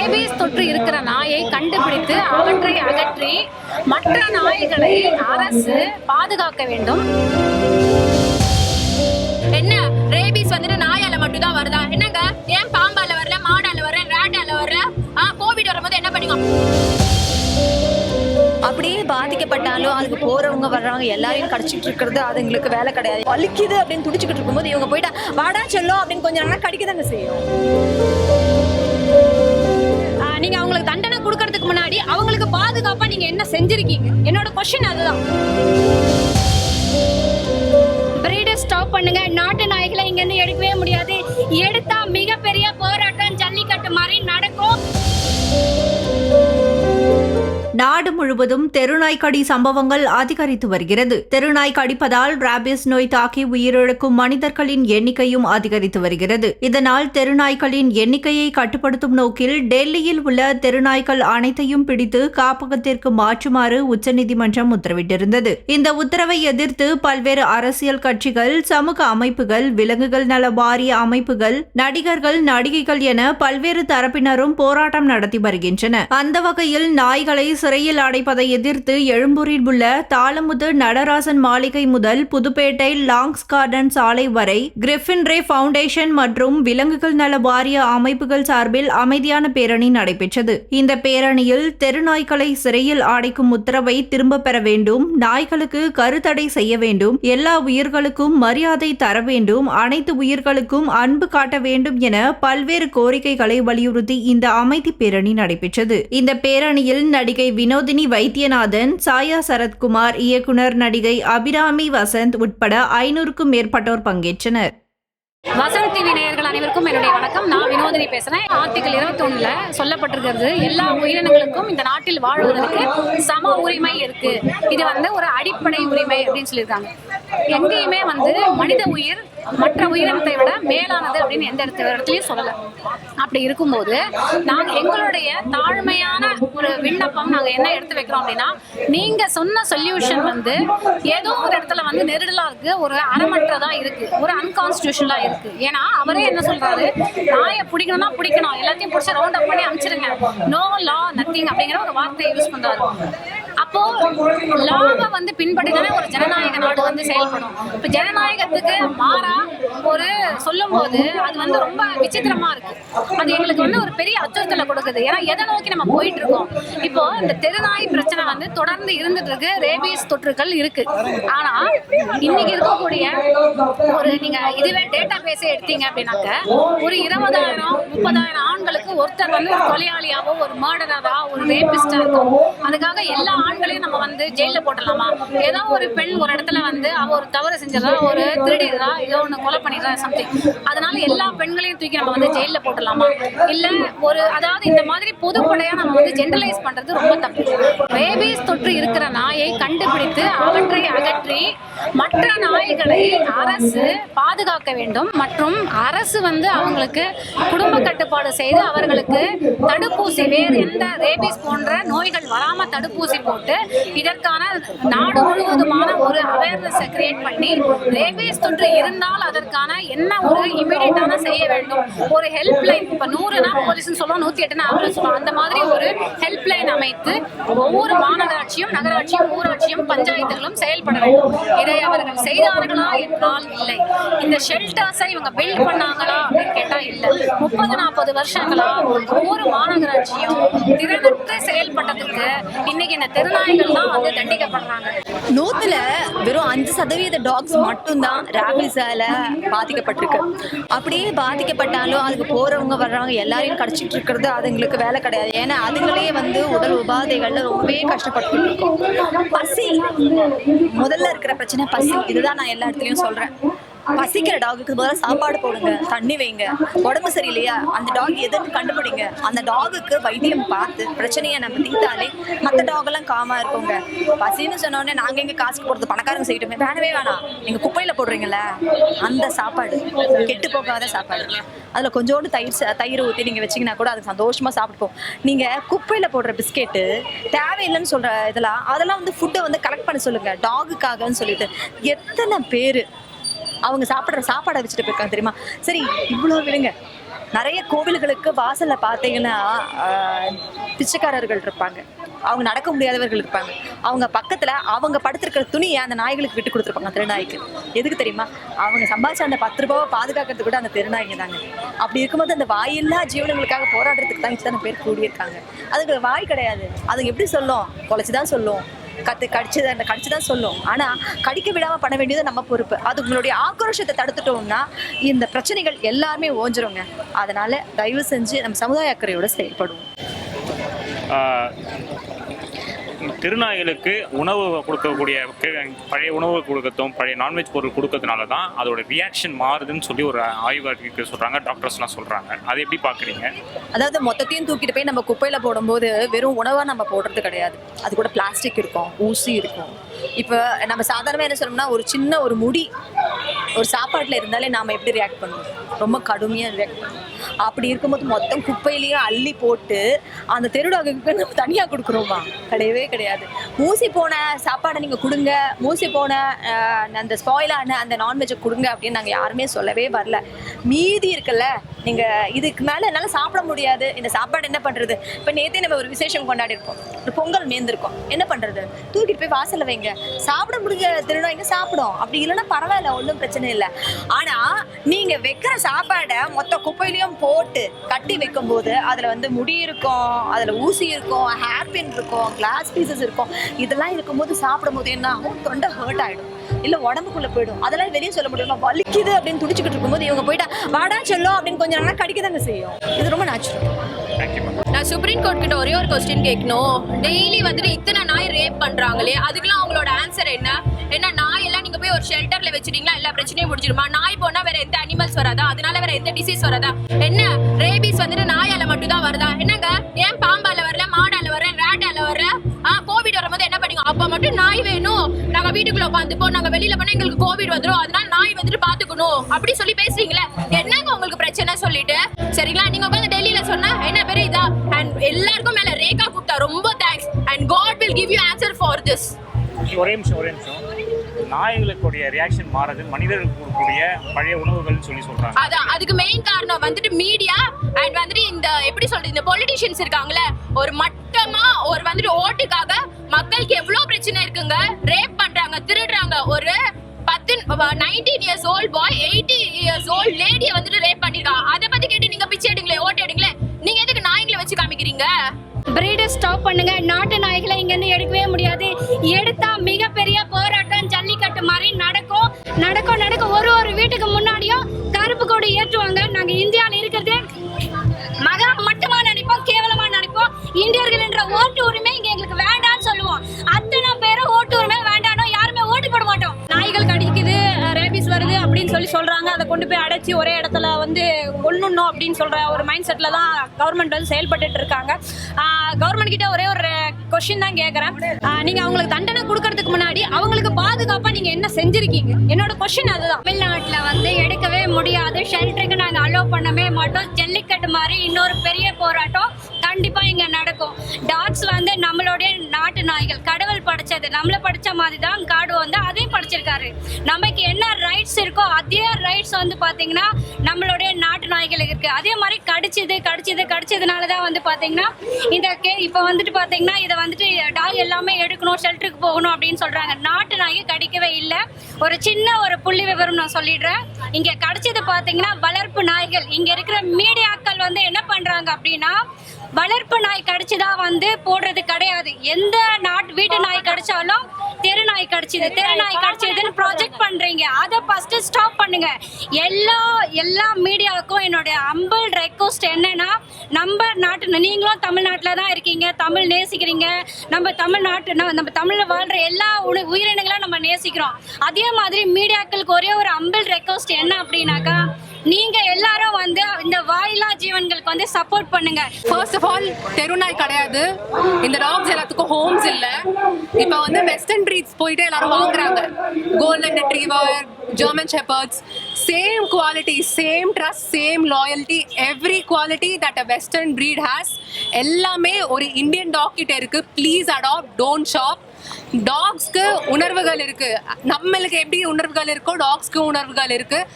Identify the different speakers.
Speaker 1: Rabies தொற்று இருக்கிற நாயை கண்டுபிடித்து அவற்றை அகற்றி மற்ற நாய்களை அரசு பாதுகாக்க வேண்டும்.
Speaker 2: என்ன? ரேபிஸ் வந்துட்டு நாயால மட்டும் தான் வருதா? என்னங்க? ஏன் பாம்பால வரல? மாடால வரல? ரேட்டால வரல? ஆ கோவிட் வரும்போது என்ன பண்ணுங்க
Speaker 3: அப்படியே பாதிக்கப்பட்டாலும் அதுக்கு போறவங்க வர்றவங்க எல்லாரையும் கடிச்சிட்டு இருக்கிறது அது எங்களுக்கு வேலை கிடையாது. வலிக்குது அப்படின்னு துடிச்சுக்கிட்டு இருக்கும்போது இவங்க போயிட்டா வாடா செல்லும் அப்படின்னு கொஞ்சம் நாளா கடிக்க தானே செய்யும்.
Speaker 2: நீங்க அவங்களுக்கு தண்டனை கொடுக்கறதுக்கு முன்னாடி அவங்களுக்கு பாதுகாப்பா நீங்க என்ன செஞ்சிருக்கீங்க? என்னோட கொஸ்டின் அதுதான். பிரீடர் ஸ்டாப் பண்ணுங்க. நாட்டு நாய்களை இங்க இருந்து எடுக்கவே முடியாது. எடுத்தா மிகப்பெரிய போராட்டம் ஜல்லிக்கட்டு மாதிரி
Speaker 4: நாடு முழுவதும் தெருநாய் கடி சம்பவங்கள் அதிகரித்து வருகிறது. தெருநாய் கடிப்பதால் ராபிஸ் நோய் தாக்கி உயிரிழக்கும் மனிதர்களின் எண்ணிக்கையும் அதிகரித்து வருகிறது. இதனால் தெருநாய்களின் எண்ணிக்கையை கட்டுப்படுத்தும் நோக்கில் டெல்லியில் உள்ள தெருநாய்கள் அனைத்தையும் பிடித்து காப்பகத்திற்கு மாற்றுமாறு உச்சநீதிமன்றம் உத்தரவிட்டிருந்தது. இந்த உத்தரவை எதிர்த்து பல்வேறு அரசியல் கட்சிகள் சமூக அமைப்புகள் விலங்குகள் நல வாரிய அமைப்புகள் நடிகர்கள் நடிகைகள் என பல்வேறு தரப்பினரும் போராட்டம் நடத்தி வருகின்றன. அந்த வகையில் நாய்களை சிறையில் அடைப்பதை எதிர்த்து எழும்பூரில் உள்ள தாளமுது நடராசன் மாளிகை முதல் புதுப்பேட்டை லாங்ஸ் கார்டன் சாலை வரை கிரிஃபின் ரே ஃபவுண்டேஷன் மற்றும் விலங்குகள் நல வாரிய அமைப்புகள் சார்பில் அமைதியான பேரணி நடைபெற்றது. இந்த பேரணியில் தெருநாய்களை சிறையில் அடைக்கும் உத்தரவை திரும்பப் பெற வேண்டும் நாய்களுக்கு கருத்தடை செய்ய வேண்டும் எல்லா உயிர்களுக்கும் மரியாதை தர வேண்டும் அனைத்து உயிர்களுக்கும் அன்பு காட்ட வேண்டும் என பல்வேறு கோரிக்கைகளை வலியுறுத்தி இந்த அமைதி பேரணி நடைபெற்றது. இந்த பேரணியில் நடிகை வினோதினி வைத்தியநாதன் சாயா சரத்குமார் இயக்குனர் நடிகை அபிராமி வசந்த் உட்பட ஐநூறுக்கும் மேற்பட்டோர் பங்கேற்றனர்.
Speaker 1: வசந்த் டிவி நேயர்கள் அனைவருக்கும் என்னுடைய வணக்கம். நான் வினோதினி பேசுறேன். ஆர்டிகல் இருபத்தொன்னுல சொல்லப்பட்டிருக்கிறது எல்லா உயிரினங்களுக்கும் இந்த நாட்டில் வாழ்வதற்கு சம உரிமை இருக்கு. இது வந்து ஒரு அடிப்படை உரிமை அப்படின்னு சொல்லியிருக்காங்க. எங்கேயுமே வந்து மனித உயிர் மற்ற உயிரினத்தை விட மேலானது அப்படின்னு எந்த இடத்து இடத்துலையும் சொல்லல. அப்படி இருக்கும்போது நாங்கள் எங்களுடைய தாழ்மையான ஒரு விண்ணப்பம் நாங்கள் என்ன எடுத்து வைக்கிறோம் அப்படின்னா நீங்க சொன்ன சொல்யூஷன் வந்து ஏதோ ஒரு இடத்துல வந்து நெருடலா இருக்கு ஒரு அறமற்றதா இருக்கு. ஒரு அன்கான்ஸ்டியூஷனலா இருக்கு. ஏன்னா அவரே என்ன சொல்றாரு? நாயை பிடிக்கணும்னா பிடிக்கணும். எல்லாத்தையும் பிடிச்சி ரவுண்ட் அப் பண்ணி அமைச்சிருங்க. நோ லா நத்திங் அப்படிங்கிற ஒரு வார்த்தையை யூஸ் பண்றாரு. அப்போ லாபம் வந்து பின்பற்றி ஒரு ஜனநாயக நாடு வந்து செயல்படும். இப்ப ஜனநாயகத்துக்கு மாறா ஒரு சொல்லும் போது அது வந்து ரொம்ப விசித்திரமா இருக்கு. அது எங்களுக்கு வந்து ஒரு பெரிய அச்சுறுத்தலை கொடுக்குது. ஏன்னா எதை நோக்கி நம்ம போயிட்டு இருக்கோம் இப்போ இந்த தெருநாய் பிரச்சனை வந்து தொடர்ந்து இருந்துட்டு இருக்கு ரேபிஸ் தொற்றுகள் இருக்கு. ஆனா இன்னைக்கு இருக்கக்கூடிய ஒரு நீங்க இதுவே டேட்டா பேஸே எடுத்தீங்க அப்படின்னாக்க ஒரு இருபதாயிரம் முப்பதாயிரம் ஆண்களுக்கு ஒருத்தர் வந்து ஒரு கொலையாளியாவோ ஒரு மர்டரரா ஒரு ரேபிஸ்டா இருக்கும் அதுக்காக எல்லா ஆண்களையும் நம்ம வந்து ஜெயில போட்டலாமா ஏதோ ஒரு பெண் ஒரு இடத்துல வந்து அவ ஒரு தவறு செஞ்சிடறா ஒரு திருடிடுறா ஏதோ ஒன்று கொலை பண்ணிடுறா சம்திங் அதனால எல்லா பெண்களையும் தூக்கி நம்ம வந்து ஜெயில போட்டலாமா இல்ல ஒரு அதாவது இந்த மாதிரி பொதுப்படையா நம்ம வந்து ஜென்ரலைஸ் பண்றது ரொம்ப தப்பு. ரேபீஸ் தொற்று இருக்கிற நாயை கண்டுபிடித்து அவற்றை அகற்றி மற்ற நாய்களை அரசு பாதுகாக்க வேண்டும். மற்றும் அரசு வந்து அவங்களுக்கு குடும்ப கட்டுப்பாடு செய்து அவர்களுக்கு தடுப்பூசி வேறு எந்த ரேபீஸ் போன்ற நோய்கள் வராம தடுப்பூசி போட்டு இதற்கான நாடு முழுவதுமான ஒரு அவேர்னஸ் கிரியேட் பண்ணி ரேபிஸ் தொற்று இருந்தால் அதற்கான என்ன ஒரு இமீடியட்டான செய்ய வேண்டும்? ஒரு ஹெல்ப் லைன் இப்போ நூறுனா போலீஸ்னு சொல்லுவோம் நூத்தி எட்டுனா ஆம்புலன்ஸ் சொல்லுவோம். அந்த மாதிரி ஒரு ஹெல்ப் லைன் அமைத்து ஒவ்வொரு மாநகராட்சியும் நகராட்சியும் ஊராட்சியும் பஞ்சாயத்துகளும் செயல்பட வேண்டும். இதை அவர்கள் செய்தார்களா என்றால் இல்லை. இந்த ஷெல்டர்ஸை இவங்க பில்ட் பண்ணாங்களா அப்படின்னு கேட்டா இல்ல. முப்பது நாற்பது வருஷங்களா ஒவ்வொரு மாநகராட்சியும் திறனுக்கு செயல்பட்டதுக்கு இன்னைக்கு இந்த தெருநாய்கள் தான் வந்து தண்டிக்கப்படுறாங்க.
Speaker 3: நூத்துல வெறும் அஞ்சு சதவீத டாக்ஸ் மட்டும்தான் ரேபிஸால பாதிக்கப்பட்டிருக்கு. அப்படியே பாதிக்கப்பட்டாலும் அதுக்கு போறவங்க வர்றவங்க எல்லாரையும் கடிச்சிட்டு இருக்கிறது அதுங்களுக்கு வேலை கிடையாது. ஏன்னா அதுங்களே வந்து உடல் உபாதைகள்ல ரொம்பவே கஷ்டப்பட்டு இருக்கும். பசி முதல்ல இருக்கிற பிரச்சனை பசி. இதுதான் நான் எல்லா இடத்துலயும் சொல்றேன். பசிக்கிற டாகுக்கு பதிலாக சாப்பாடு போடுங்க தண்ணி வைங்க. உடம்பு சரியில்லையா? அந்த டாக் எதுன்னு கண்டுபிடிங்க? அந்த டாகுக்கு வைத்தியம் பார்த்து பிரச்சனையை நம்ம தீர்த்தாலே மற்ற டாக் எல்லாம் காமா இருக்குங்க. பசின்னு சொன்னோடனே நாங்கள் நாங்க எங்க காசுக்கு போடுறது பணக்காரங்க செய்யட்டுமே? வேணவே வேணாம். நீங்க குப்பையில போடுறீங்கல்ல? அந்த சாப்பாடு கெட்டு போகாத சாப்பாடு. அதுல கொஞ்சோண்டு தயிர் ச- தயிர் ஊற்றி நீங்க வச்சீங்கன்னா கூட அது சந்தோஷமா சாப்பிட்டுப்போம் நீங்க குப்பையில போடுற பிஸ்கெட்டு தேவையில்லைன்னு சொல்ற இதெல்லாம் அதெல்லாம் வந்து ஃபுட்டை வந்து கலெக்ட் பண்ண சொல்லுங்க. டாகுக்காகன்னு சொல்லிட்டு எத்தனை பேர் அவங்க சாப்பிட்ற சாப்பாடை வச்சுட்டு போயிருக்காங்க தெரியுமா? சரி இவ்வளோ விடுங்க நிறைய கோவில்களுக்கு வாசலில் பார்த்தீங்கன்னா பிச்சைக்காரர்கள் இருப்பாங்க. அவங்க நடக்க முடியாதவர்கள் இருப்பாங்க. அவங்க பக்கத்தில் அவங்க படுத்திருக்கிற துணியை அந்த நாய்களுக்கு விட்டு கொடுத்துருப்பாங்க திருநாய்க்கு. எதுக்கு தெரியுமா? அவங்க சம்பாதிச்ச அந்த பத்து ரூபாவை பாதுகாக்கிறது கூட அந்த திருநாய்ங்க தாங்க. அப்படி இருக்கும்போது அந்த வாயில்லா ஜீவனங்களுக்காக போராடுறதுக்கு தான் இத்தனை பேர் கூடியிருக்காங்க. அதுக்கு வாய் கிடையாது. அதுங்க எப்படி சொல்லும்? குலைச்சு தான் சொல்லும். கத்து கடிச்சு தான் கடிச்சு தான் சொல்லும். ஆனா கடிக்க விடாம பண்ண வேண்டியது நம்ம பொறுப்பு. அது உங்களுடைய ஆக்ரோஷத்தை தடுத்துட்டோம்னா இந்த பிரச்சனைகள் எல்லாருமே ஓஞ்சிருங்க. அதனால தயவு செஞ்சு நம்ம சமுதாய அக்கறையோட செயல்படுவோம்.
Speaker 5: திருநாய்களுக்கு உணவு கொடுக்கக்கூடிய பழைய உணவு கொடுக்கறதும் பழைய நான்வெஜ் பொருள் கொடுக்கறதுனால தான் அதோட ரியாக்ஷன் மாறுதுன்னு சொல்லி ஒரு ஆய்வாளர்கள் சொல்கிறாங்க டாக்டர்ஸ்லாம் சொல்கிறாங்க அதை எப்படி பார்க்குறீங்க?
Speaker 3: அதாவது மொத்தத்தையும் தூக்கிட்டு போய் நம்ம குப்பையில போடும்போது வெறும் உணவா நம்ம போடுறது கிடையாது. அது கூட பிளாஸ்டிக் இருக்கும் ஊசி இருக்கும். இப்போ நம்ம சாதாரணமாக என்ன சொல்லணும்னா ஒரு சின்ன ஒரு முடி ஒரு சாப்பாட்டில் இருந்தாலே நாம் எப்படி ரியாக்ட் பண்ணுவோம்? ரொம்ப கடுமையாக ரியாக்ட் பண்ணுவோம். அப்படி இருக்கும்போது மொத்தம் குப்பையிலேயே அள்ளி போட்டு அந்த தெருடாக்கு நம்ம தனியாக கொடுக்குறோமா? கிடையவே கிடையாது. மூசி போன சாப்பாடை நீங்கள் கொடுங்க. மூசி போன அந்த ஸ்பாயிலான அந்த நான்வெஜ்ஜை கொடுங்க அப்படின்னு நாங்கள் யாருமே சொல்லவே வரல. மீதி இருக்குல்ல நீங்கள் இதுக்கு மேலே என்னால் சாப்பிட முடியாது. இந்த சாப்பாடு என்ன பண்ணுறது இப்போ நேற்றே நம்ம ஒரு விசேஷம் கொண்டாடிருப்போம் ஒரு பொங்கல் மேந்திருக்கோம் என்ன பண்ணுறது தூக்கிட்டு போய் வாசலில் வைங்க. சாப்பிட முடிஞ்ச எங்கே சாப்பிடும்? அப்படி இல்லைன்னா பரவாயில்ல ஒன்றும் பிரச்சனை இல்லை. ஆனால் நீங்கள் வைக்கிற சாப்பாடை மொத்த குப்பையிலையும் போட்டு கட்டி வைக்கும்போது அதில் வந்து முடி இருக்கும் அதில் ஊசி இருக்கும் ஹேர்பின் இருக்கும் கிளாஸ் பீசஸ் இருக்கும். இதெல்லாம் இருக்கும்போது சாப்பிடும்போது என்ன ஆகும்? தொண்டை ஹர்ட் ஆகிடும் இல்லை உடம்புக்குள்ள போயிடும். அதெல்லாம் வெளியே சொல்ல முடியுமா வலிக்குது அப்படின்னு துடிச்சுக்கிட்டு இருக்கும்போது இவங்க போயிட்டா வாடா செல்லும் அப்படின்னு கொஞ்சம் நேரம் கடிக்க தாங்க செய்யும். இது ரொம்ப நேச்சுரல்
Speaker 6: நான் சுப்ரீம் கோர்ட் கிட்ட ஒரே ஒரு கொஸ்டின் கேட்கணும். டெய்லி வந்துட்டு இத்தனை நாய் ரேப் பண்றாங்களே அதுக்கெல்லாம் அவங்களோட ஆன்சர் என்ன? போய் ஷெல்டர்ல வச்சிட்டீங்களா? எல்லா பிரச்சனையும் முடிஞ்சிருமா? நாய் போனா வேற எந்த அனிமல்ஸ் வராதா? அதனால வேற எந்த டிசீஸ் வராதா? என்ன? ரேபிஸ் வந்துட்டு நாயால மட்டும் தான் வருதா? என்னங்க? ஏன் பாம்பால வரல? மாடால வர ரேட்டால வர ஆ கோவிட் வரும்போது என்ன பண்ணீங்க அப்ப மட்டும் நாய் வேணும். நாங்க வீட்டுக்குள்ள உட்காந்துப்போம் நாங்க வெளியில போனா எங்களுக்கு கோவிட் வந்துடும் அதனால நாய் வந்துட்டு பாத்துக்கணும். அப்படி சொல்லி பேசுறீங்களே? என்னங்க உங்களுக்கு பிரச்சனை சொல்லிட்டு? சரிங்களா? நீங்க உட்காந்து டெல்லியில சொன்னா என்ன பெரிய இதா? அண்ட் எல்லாருக்கும் மேல ரேகா குப்தா ரொம்ப thanks and God will give you answer for this
Speaker 5: ஒரே நிமிஷம் ஒரே நிமிஷம். நாய்களுக்குடைய ரியாக்ஷன் மாறுது மனிதர்களுக்கு கொடுக்கக்கூடிய பழைய உணவுகள்னு சொல்லி சொல்கிறாங்க
Speaker 6: அதான் அதுக்கு மெயின் காரணம் வந்துட்டு மீடியா அண்ட் வந்துட்டு இந்த எப்படி சொல்றது இந்த பொலிட்டிஷியன்ஸ் இருக்காங்களே ஒரு மட்டமா ஒரு வந்துட்டு ஓட்டுக்காக மக்களுக்கு எவ்வளவு பிரச்சனை இருக்குங்க? ரேப் பண்றாங்க திருடுறாங்க. ஒரு பத்து nineteen years old boy eighty years old லேடியை வந்துட்டு ரேப் பண்ணிருக்காங்க அதை பத்தி கேட்டு நீங்க பிச்சை எடுங்களே ஓட்டு எடுங்களே. நீங்க எதுக்கு நாய்களை வச்சு காமிக்கிறீங்க?
Speaker 2: பிரீடர் ஸ்டாப் பண்ணுங்க. நாட்டு நாய்களை இங்க இருந்து எடுக்கவே முடியாது. எடுத்தா மிகப்பெரிய போராட்டம். நடக்கும் நடக்கும். ஒரு ஒரு வீட்டுக்கு முன்னாடியும் கருப்பு கொடி ஏற்றுவாங்க. நாங்க இந்தியாவில் இருக்கிறதே மகா மட்டமா நினைப்போம் கேவலமா நினைப்போம் இந்தியர்கள் என்ற ஓட்டு உரிமை இங்க எங்களுக்கு வேண்டாம்னு சொல்லுவோம். அத்தனை பேரும் ஓட்டு உரிமை வேண்டானோ யாருமே ஓட்டு போட மாட்டோம்.
Speaker 1: நாய்கள் கடிக்குது ரேபிஸ் வருது அப்படின்னு சொல்லி சொல்றாங்க. அதை கொண்டு போய் அடைச்சி ஒரே இடத்துல வந்து கொல்லணும் அப்படின்னு சொல்ற ஒரு மைண்ட் செட்ல தான் கவர்மெண்ட் வந்து செயல்பட்டு இருக்காங்க. கவர்மெண்ட் கிட்ட ஒரே ஒரு கொஸ்டின் தான் கேட்குறேன் நீங்கள் நீங்க அவங்களுக்கு தண்டனை கொடுக்கறதுக்கு முன்னாடி அவங்களுக்கு பாதுகாப்பா நீங்க என்ன செஞ்சிருக்கீங்க? என்னோட கொஸ்டின் அதுதான்.
Speaker 2: தமிழ்நாட்டில் வந்து எடுக்கவே முடியாது. ஷெல்டருக்கு நாங்கள் அலோவ் பண்ணவே மாட்டோம். ஜல்லிக்கட்டு மாதிரி இன்னொரு பெரிய போராட்டம். கண்டிப்பாக இங்கே நடக்கும். டாக்ஸ் வந்து நம்மளுடைய நாட்டு நாய்கள். கடவுள் படைச்சது. நம்மளை படிச்ச மாதிரி தான் காடு வந்து அதையும் படிச்சிருக்காரு. நமக்கு என்ன ரைட்ஸ் இருக்கோ அதே ரைட்ஸ் வந்து பார்த்தீங்கன்னா நம்மளுடைய நாய்கள் இருக்கு. அதே மாதிரி கடிச்சது கடிச்சது கடிச்சதுனால தான் வந்து பார்த்தீங்கன்னா இந்த கே இப்போ வந்துட்டு பார்த்தீங்கன்னா இதை வந்துட்டு டாய் எல்லாமே எடுக்கணும் ஷெல்டருக்கு போகணும் அப்படின்னு சொல்றாங்க. நாட்டு நாயை கடிக்கவே இல்லை. ஒரு சின்ன ஒரு புள்ளி விவரம் நான் சொல்லிடுறேன். இங்க கிடைச்சது பாத்தீங்கன்னா வளர்ப்பு நாய்கள். இங்க இருக்கிற மீடியாக்கள் வந்து என்ன பண்றாங்க அப்படின்னா வளர்ப்பு நாய் கடிச்சுதான் வந்து போடுறது கிடையாது. எந்த நாட்டு வீட்டு நாய் கடிச்சாலும் தெரு நாய் கடிச்சது தெரு நாய் கடிச்சதுன்னு ப்ராஜெக்ட் பண்றீங்க. அதை ஃபர்ஸ்ட் ஸ்டாப் பண்ணுங்க. எல்லா எல்லா மீடியாவுக்கும் என்னுடைய அம்பல் ரெக்வஸ்ட் என்னன்னா நம்ம நாட்டு நீங்களும் தமிழ்நாட்டில் தான் இருக்கீங்க. தமிழ் நேசிக்கிறீங்க. நம்ம தமிழ்நாட்டு நம்ம தமிழில் வாழ்ற எல்லா உண- உயிரினங்களும் நம்ம நேசிக்கிறோம். அதே மாதிரி மீடியாக்களுக்கு ஒரே ஒரு அம்பல் ரெக்வஸ்ட் என்ன அப்படின்னாக்கா நீங்க எல்லாரும் வந்து இந்த வாயிலா ஜீவன்களுக்கு வந்து சப்போர்ட் பண்ணுங்க.
Speaker 7: ஃபர்ஸ்ட் ஆஃப் ஆல் தெருநாய் கிடையாது. இந்த டாக்ஸ் எல்லாத்துக்கும் ஹோம்ஸ் இல்ல. இப்போ வந்து வெஸ்டர்ன் ப்ரீட்ஸ் போயிட்டு எல்லாரும் வாங்குறாங்க. Golden retriever German shepherds same quality same trust same loyalty every quality that uh western breed has எல்லாமே ஒரு இந்தியன் டாக் கிட்ட இருக்கு. ப்ளீஸ் அடாப்ட் டோன்ட் ஷாப் டாக்ஸ்க்கு உணர்வுகள் இருக்கு. நம்மளுக்கு எப்படி உணர்வுகள் இருக்கோ டாக்ஸ்க்கு உணர்வுகள் இருக்கு.